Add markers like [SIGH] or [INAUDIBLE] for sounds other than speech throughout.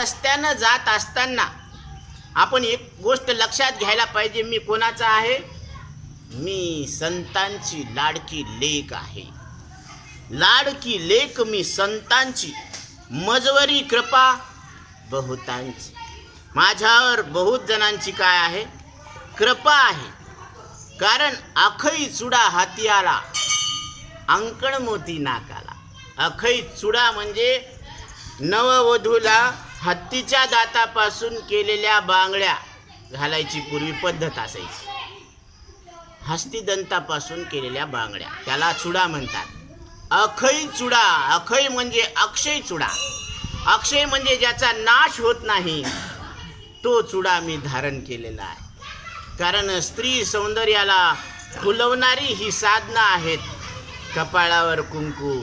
रस्त्यानं जात असताना आपण एक गोष्ट लक्षात घ्यायला पाहिजे मी कोणाचा आहे? मी संतांची लाडकी लेक आहे. लाडकी लेक मी संतांची मजवरी कृपा बहुतांची. माझ्यावर बहुत जणांची काय आहे? कृपा आहे. कारण अखई चुडा हाती आला अंकण मोती नाकाला. अखई चुडा म्हणजे नववधूला हत्तीच्या दातापासून केलेल्या बांगड्या घालायची पूर्वी पद्धत असायची. हस्तिदंतापासून केलेल्या बांगड्या. त्याला चुडा म्हणतात. अखई चुडा. अखई म्हणजे अक्षय चुडा. अक्षय म्हणजे ज्याचा नाश होत नाही तो चुडा मी धारण केलेला आहे. कारण स्त्री सौंदर्याला फुलवणारी ही साधनं आहेत. कपाळावर कुंकू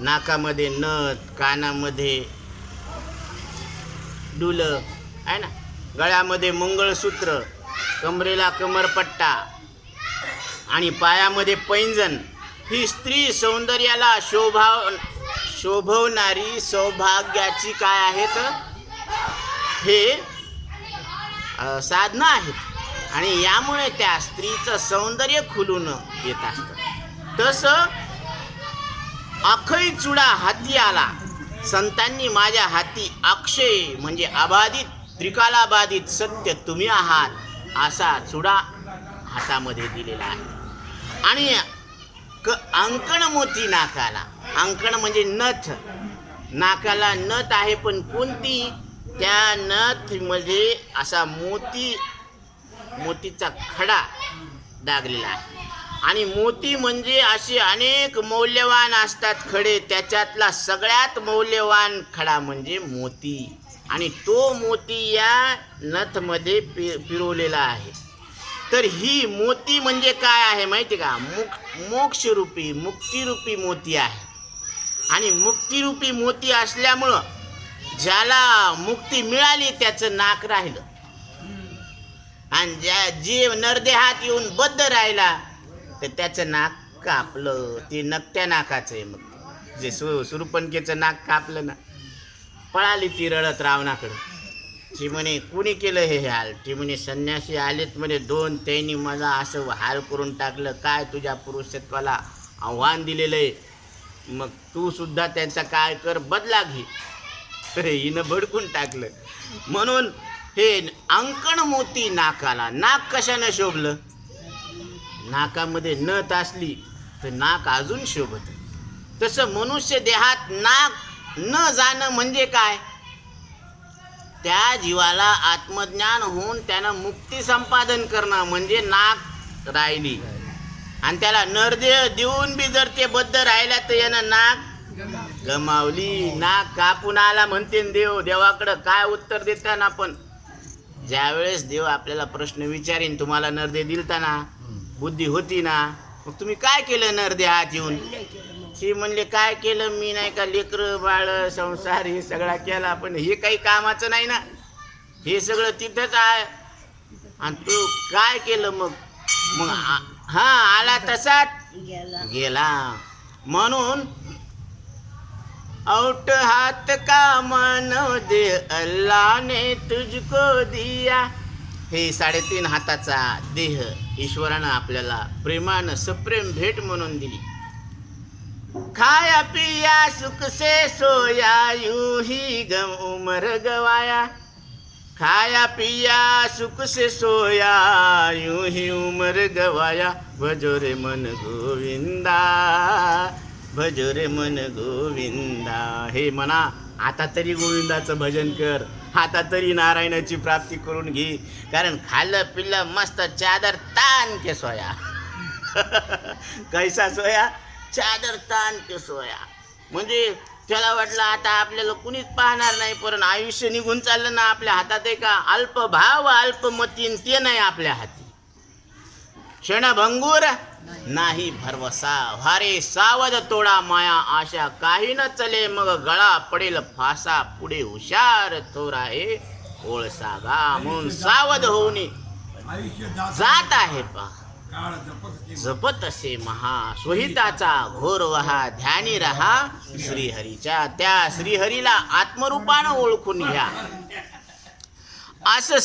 नाकामध्ये नथ कानामध्ये डुलं. आहे ना? गळ्यामध्ये मंगळसूत्र कमरेला कमरपट्टा आणि पायामध्ये पैंजण. ही स्त्री सौंदर्याला शोभाव शोभवणारी सौभाग्याची काय आहेत? हे साधनं आहेत. आणि यामुळे त्या स्त्रीचं सौंदर्य खुलून येत असतं. तसं अखई चुडा हाती आला. संतांनी माझ्या हाती अक्षय म्हणजे अबाधित त्रिकालाबाधित सत्य तुम्ही आहात असा चुडा हातामध्ये दिलेला आहे. आणि क अंकण मोती नाकाला. अंकण म्हणजे नथ. नाकाला नथ आहे पण कोणती? त्या नथमध्ये असा मोती मोतीचा खडा दागलेला आहे. आणि मोती म्हणजे असे अनेक मौल्यवान असतात खडे. त्याच्यातला सगळ्यात मौल्यवान खडा म्हणजे मोती. आणि तो मोती या नथमध्ये पि पिरवलेला आहे. तर ही मोती म्हणजे काय आहे माहिती का? मुक मोक्षरूपी मुक्तिरूपी मोती आहे. आणि मुक्तिरूपी मोती असल्यामुळं ज्याला मुक्ती मिळाली त्याचं नाक राहिलं. आणि ज्या जे नरदेहात येऊन बद्ध राहिला तर त्याचं नाक कापलं. ते नकत्या नाकाचं आहे मग. जे सु सुरपणकेचं नाक कापलं ना पळाली ती रडत रावणाकडं. ती म्हणे कुणी केलं हे हाल? ती म्हणे संन्यासी आलेत म्हणे दोन. त्यांनी मला असं हाल करून टाकलं. काय तुझ्या पुरुषत्वाला आव्हान दिलेलं आहे? मग तू सुद्धा त्यांचा काय कर? बदला घे. तर हिनं भडकून टाकलं. म्हणून हे अंकण मोती नाकाला नाक कशानं शोभलं? नाकामध्ये नथ असली तर नाक अजून शोभत. तसं मनुष्य देहात नाक न जाणं म्हणजे काय? त्या जीवाला आत्मज्ञान होऊन त्यानं मुक्ती संपादन करणं म्हणजे नाक राहिली आणि त्याला नरदेह देऊन बी जर ते बद्ध राहिला तर यानं नाक गमावली. नाक कापून आला म्हणते देव देवाकडं काय उत्तर देताना पण? ज्यावेळेस देव आपल्याला प्रश्न विचारीन तुम्हाला नरदे दिलता ना? बुद्धी होती ना मग तुम्ही काय केलं नरदे हात येऊन? ती म्हणले काय केलं? मी नाही का लेकरं बाळ संसार हे सगळा केला पण हे काही कामाचं नाही ना. हे सगळं तिथंच आहे. आणि तू काय केलं मग? मग हा आला तसाच? गेला. म्हणून औट हात का मानव दे अल्लाह ने तुझको दिया. हे साडेतीन हाताचा देह ईश्वरानं आपल्याला प्रेमानं सप्रेम भेट म्हणून दिली. खाया पिया सुख से सोया यू ही गम उमर गवाया. खाया पिया सुख से सोया यूं ही उमर गवाया. भजो रे मन गोविंदा भजो रे मन गोविंदा. हे म्हणा आता तरी गोविंदाचं भजन कर. आता तरी नारायणाची प्राप्ती करून घे. कारण खाल्लं पिल्लं मस्त चादर तान के सोया. [LAUGHS] कैसा सोया? चादर तान के सोया. म्हणजे त्याला वाटलं आता आपल्याला कुणीच पाहणार नाही पण आयुष्य निघून चाललं ना आपल्या हातात आहे का? अल्प भाव अल्पमतीन ते नाही आपल्या हाती. क्षणभंगूर नाही भरवसा. भारे सावध तोडा माया आशा. काही न चले मग गळा पडेल फासा. पुढे हुशार थोर आहे ओळसा गा म्हणून सावध होऊन जात आहे पा. जपत असे महा. सुहिताचा घोर वहा. ध्यानी रहा. श्रीहरीच्या त्या श्रीहरीला आत्मरूपानं ओळखून घ्या. असं